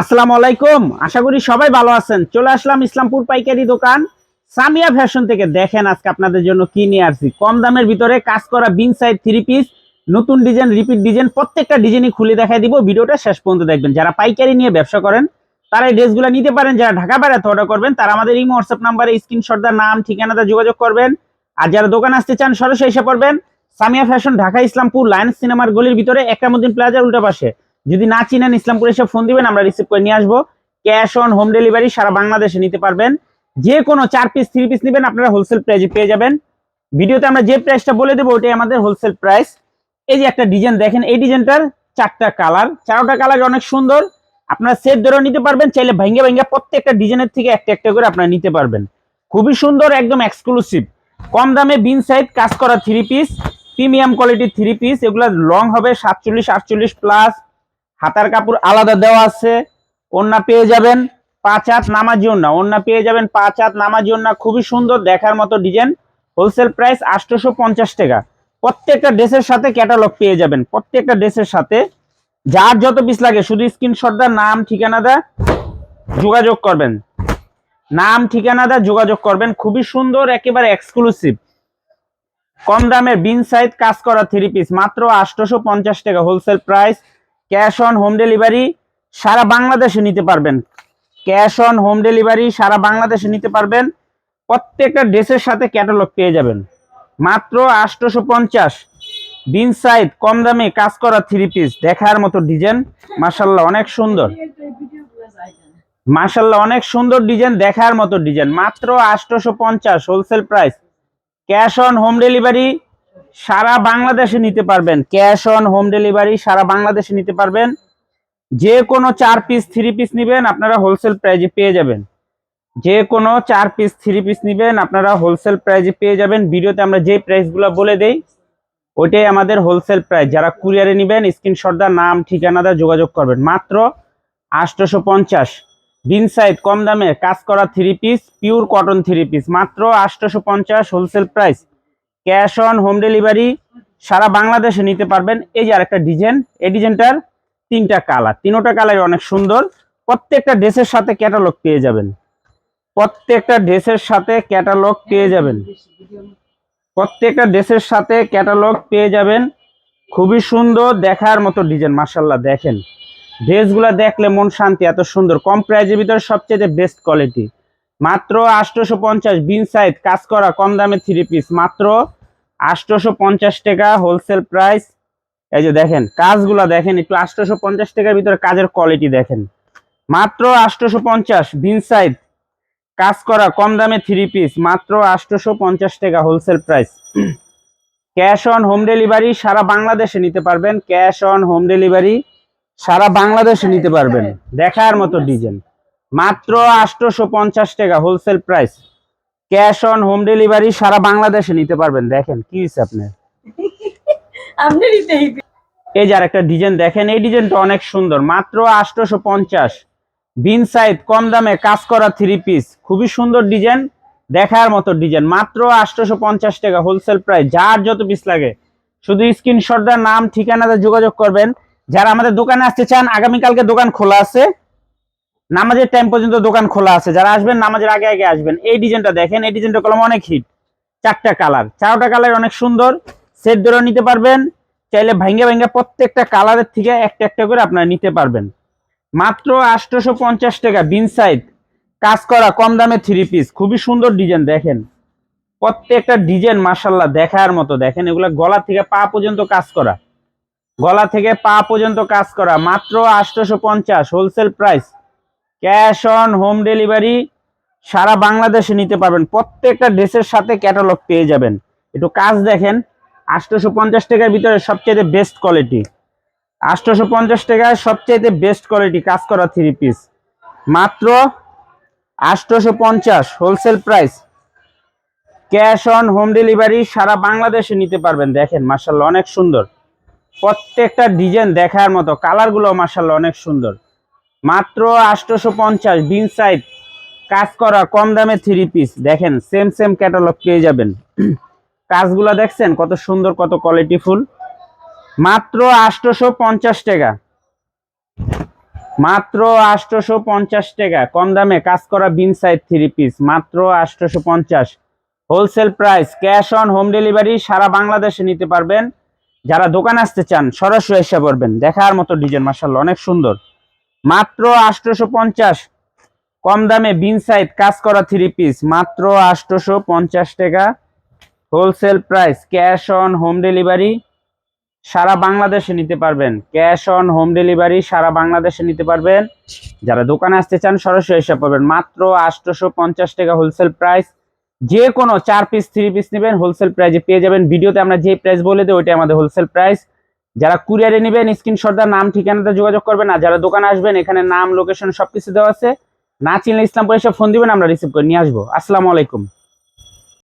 আসসালামু আলাইকুম। আশা করি সবাই ভালো আছেন। চলে আসলাম ইসলামপুর পাইকারি দোকান। সামিয়া ফ্যাশন থেকে দেখেন আজকে আপনাদের জন্য কি নিয়ে আসছি। কম দামের ভিতরে কাজ করা বিন সাইড থ্রি পিস নতুন ডিজাইন রিপিট ডিজাইন প্রত্যেকটা ডিজাইনই খুলে দেখাই দিব। ভিডিওটা শেষ পর্যন্ত দেখবেন। যারা পাইকারি নিয়ে ব্যবসা করেন, তারা এই ড্রেসগুলো নিতে পারেন। যারা ঢাকা বেড়াতে অর্ডার করবেন, তারা আমাদের এই হোয়াটসঅ্যাপ নাম্বারে স্ক্রিনশটদার নাম ঠিকানাটা যোগাযোগ করবেন। আর যারা দোকান আসতে চান, সরাসরি এসে পড়বেন। সামিয়া ফ্যাশন, ঢাকা ইসলামপুর, লায়ন্স সিনেমার গলির ভিতরে একরামুদ্দিন প্লাজার উল্টা পাশে। যদি না চিনেন ইসলামপুর এসে ফোন দিবেন, আমরা রিসিভ করে নিয়ে আসব। ক্যাশ অন হোম ডেলিভারি সারা বাংলাদেশে নিতে পারবেন। যে কোনো চার পিস থ্রি পিস নেবেন, আপনারা হোলসেল প্রাইজে পেয়ে যাবেন। ভিডিওতে আমরা যে প্রাইসটা বলে দেবো, ওটাই আমাদের হোলসেল প্রাইস এই যে একটা ডিজাইন দেখেন, এই ডিজাইনটার চারটা কালার চারোটা কালার অনেক সুন্দর। আপনারা সেট ধরেও নিতে পারবেন, চাইলে ভাঙ্গে ভাঙ্গে প্রত্যেকটা ডিজাইনের থেকে একটা একটা করে আপনারা নিতে পারবেন। খুবই সুন্দর, একদম এক্সক্লুসিভ কম দামে বিন সাইড কাজ করা থ্রি পিস প্রিমিয়াম কোয়ালিটির থ্রি পিস এগুলো লং হবে সাতচল্লিশ, আটচল্লিশ প্লাস হাতার কাপড় আলাদা দেওয়া আছে ওন্না পেয়ে যাবেন, পাঁচ হাত নামাজি ওন্না ওন্না পেয়ে যাবেন পাঁচ হাত নামাজি ওন্না খুবই সুন্দর দেখার মতো ডিজাইন, হোলসেল প্রাইস আটশোশো পঞ্চাশ টাকা। প্রত্যেকটা ড্রেসের সাথে ক্যাটালগ পেয়ে যাবেন, প্রত্যেকটা ড্রেসের সাথে। যার যত পিস লাগে, শুধু স্ক্রিনশট দা নাম ঠিকানা দা যোগাযোগ করবেন। নাম ঠিকানা দা যোগাযোগ করবেন, খুবই সুন্দর, একেবারে এক্সক্লুসিভ কম দামে, বিন সাইড কাজ করা থ্রি পিস মাত্র আটশোশো পঞ্চাশ টাকা, wholesale price cash on home delivery সারা বাংলাদেশে নিতে পারবেন। ক্যাশ অন হোম ডেলিভারি সারা বাংলাদেশে নিতে পারবেন। প্রত্যেকটা ড্রেসের সাথে ক্যাটালগ পেয়ে যাবেন। মাত্র আটশোশো পঞ্চাশ। বিন সাইড কম দামে কাজ করা থ্রি পিস দেখার মতো ডিজাইন মাসাল্লাহ অনেক সুন্দর। মাসাল্লাহ অনেক সুন্দর ডিজাইন দেখার মতো ডিজাইন মাত্র আটশোশো পঞ্চাশ wholesale price cash on home delivery সারা বাংলাদেশে নিতে পারবেন। ক্যাশ অন হোম ডেলিভারি সারা বাংলাদেশে নিতে পারবেন। যে কোনো চার পিস, থ্রি পিস নেবেন, আপনারা হোলসেল প্রাইজে পেয়ে যাবেন। যে কোনো চার পিস, থ্রি পিস নেবেন, আপনারা হোলসেল প্রাইজে পেয়ে যাবেন। ভিডিওতে আমরা যে প্রাইসগুলো বলে দেই, ওইটাই আমাদের হোলসেল প্রাইস। যারা কুরিয়ারে নেবেন স্ক্রিনশটদার নাম ঠিকানাদা যোগাযোগ করবেন। মাত্র আটশোশো পঞ্চাশ বিন সাইড কম দামে কাজ করা three piece, pure cotton three piece. মাত্র আটশোশো পঞ্চাশ wholesale price. Cash on home delivery সারা বাংলাদেশে নিতে পারবেন। এই যে আরেকটা ডিজাইন, এই ডিজাইনটার তিনটা কালার, তিনোটা কালার অনেক সুন্দর। প্রত্যেকটা ড্রেসের সাথে ক্যাটালগ পেয়ে যাবেন। প্রত্যেকটা ড্রেসের সাথে ক্যাটালগ পেয়ে যাবেন। প্রত্যেকটা ড্রেসের সাথে ক্যাটালগ পেয়ে যাবেন। খুবই সুন্দর দেখার মতো ডিজাইন মার্শাল্লাহ দেখেন। ড্রেসগুলো দেখলে মন শান্তি, এত সুন্দর। কম প্রাইজের ভিতরে সবচেয়ে বেস্ট কোয়ালিটি। মাত্র আটশোশো পঞ্চাশ বিন সাইড কাজ করা, কম দামে থ্রি পিস মাত্র আটশোশো পঞ্চাশ টাকা হোলসেল প্রাইস এই যে দেখেন, কাজগুলো দেখেন, একটু আটশোশো পঞ্চাশ টাকার ভিতরে কাজের কোয়ালিটি দেখেন। মাত্র আটশোশো পঞ্চাশ বিন সাইড কাজ করা কম দামে থ্রি পিস মাত্র আটশোশো পঞ্চাশ টাকা wholesale price cash on home delivery সারা বাংলাদেশে নিতে পারবেন। ক্যাশ অন হোম ডেলিভারি সারা বাংলাদেশে নিতে পারবেন। দেখার মতো ডিজাইন মাত্র আটশোশো পঞ্চাশ টাকা wholesale price cash on home delivery সারা বাংলাদেশে নিতে পারবেন। দেখেন কি হয়েছে আপনার? এই যে আরেকটা ডিজাইন দেখেন এই ডিজাইনটা অনেক সুন্দর। মাত্র আটশোশো পঞ্চাশ বিন সাইড কম দামে কাজ করা থ্রি পিস খুবই সুন্দর ডিজাইন দেখার মতো ডিজাইন। মাত্র আটশোশো পঞ্চাশ টাকা হোলসেল প্রাইস যার যত পিস লাগে শুধু স্ক্রিনশট দেওয়ার নাম ঠিকানাতে যোগাযোগ করবেন। যারা আমাদের দোকানে আসতে চান আগামীকালকে দোকান খোলা আছে। নামাজের টাইম পর্যন্ত দোকান খোলা আছে। যারা আসবেন, নামাজের আগে আগে আসবেন। এই ডিজাইনটা দেখেন, এই ডিজাইনটা কলম অনেক হিট চারটা কালার চারটা কালার অনেক সুন্দর। সেট ধরে নিতে পারবেন। চাইলে ভাঙ্গে ভাঙ্গে প্রত্যেকটা কালারের থেকে একটা একটা করে আপনারা নিতে পারবেন। মাত্র আটশোশো পঞ্চাশ টাকা, বিন সাইড কাজ করা, কম দামে থ্রি পিস খুবই সুন্দর ডিজাইন দেখেন। প্রত্যেকটা ডিজাইন মাসাল্লাহ দেখার মতো। দেখেন, এগুলা গলা থেকে পা পর্যন্ত কাজ করা। গলা থেকে পা পর্যন্ত কাজ করা। মাত্র আটশোশো পঞ্চাশ wholesale price cash on home delivery সারা বাংলাদেশে নিতে পারবেন। প্রত্যেকটা ড্রেসের সাথে ক্যাটালগ পেয়ে যাবেন। একটু কাজ দেখেন আটশোশো পঞ্চাশ টাকার ভিতরে সবচেয়ে বেস্ট কোয়ালিটি আটশোশো পঞ্চাশ টাকায় সবচেয়ে বেস্ট কোয়ালিটি কাজ করা থ্রি পিস মাত্র আটশোশো পঞ্চাশ wholesale price cash on home delivery সারা বাংলাদেশে নিতে পারবেন। দেখেন মার্শাল্লাহ অনেক সুন্দর। প্রত্যেকটা ডিজাইন দেখার মতো কালারগুলো মার্শাল্লাহ অনেক সুন্দর। মাত্র আটশোশো পঞ্চাশ বিন সাইড কাজ করা কম দামে থ্রি পিস দেখেন সেম সেম ক্যাটালগ পেয়ে যাবেন। কাজগুলো দেখছেন? কত সুন্দর, কত কোয়ালিটি ফুল মাত্র আটশোশো পঞ্চাশ টাকা। মাত্র আটশোশো পঞ্চাশ টাকা। কম দামে কাজ করা বিন সাইড থ্রি পিস মাত্র আটশোশো পঞ্চাশ wholesale price cash on home delivery সারা বাংলাদেশে নিতে পারবেন। যারা দোকান আসতে চান, সরাসরি এসে পড়বেন। দেখার মতো ডিজাইন মাসাল্লাহ অনেক সুন্দর। মাত্র আটশোশো পঞ্চাশ। কম দামে বিন সাইড, কাজ করা থ্রি পিস মাত্র আটশোশো পঞ্চাশ টাকা। Wholesale price cash on home delivery সারা বাংলাদেশে নিতে পারবেন। ক্যাশ অন হোম ডেলিভারি সারা বাংলাদেশে নিতে পারবেন। যারা দোকানে আসতে চান, সরাসরি এসে পাবেন। মাত্র আটশোশো পঞ্চাশ টাকা হোলসেল প্রাইস যে কোনো চার পিস থ্রি পিস নেবেন। হোলসেল প্রাইসে পেয়ে যাবেন। ভিডিওতে আমরা যে প্রাইস বলে দিই, ওইটাই আমাদের হোলসেল প্রাইস যারা কুরিয়ারে নেবেন স্ক্রিনশটদার নাম, ঠিকানাতে যোগাযোগ করবেন, আর যারা দোকানে আসবেন, এখানে নাম লোকেশন সবকিছু দেওয়া আছে। না চিনলে ইসলামপুর এসে ফোন দিবেন, আমরা রিসিভ করে নিয়ে আসব। আসসালামু আলাইকুম।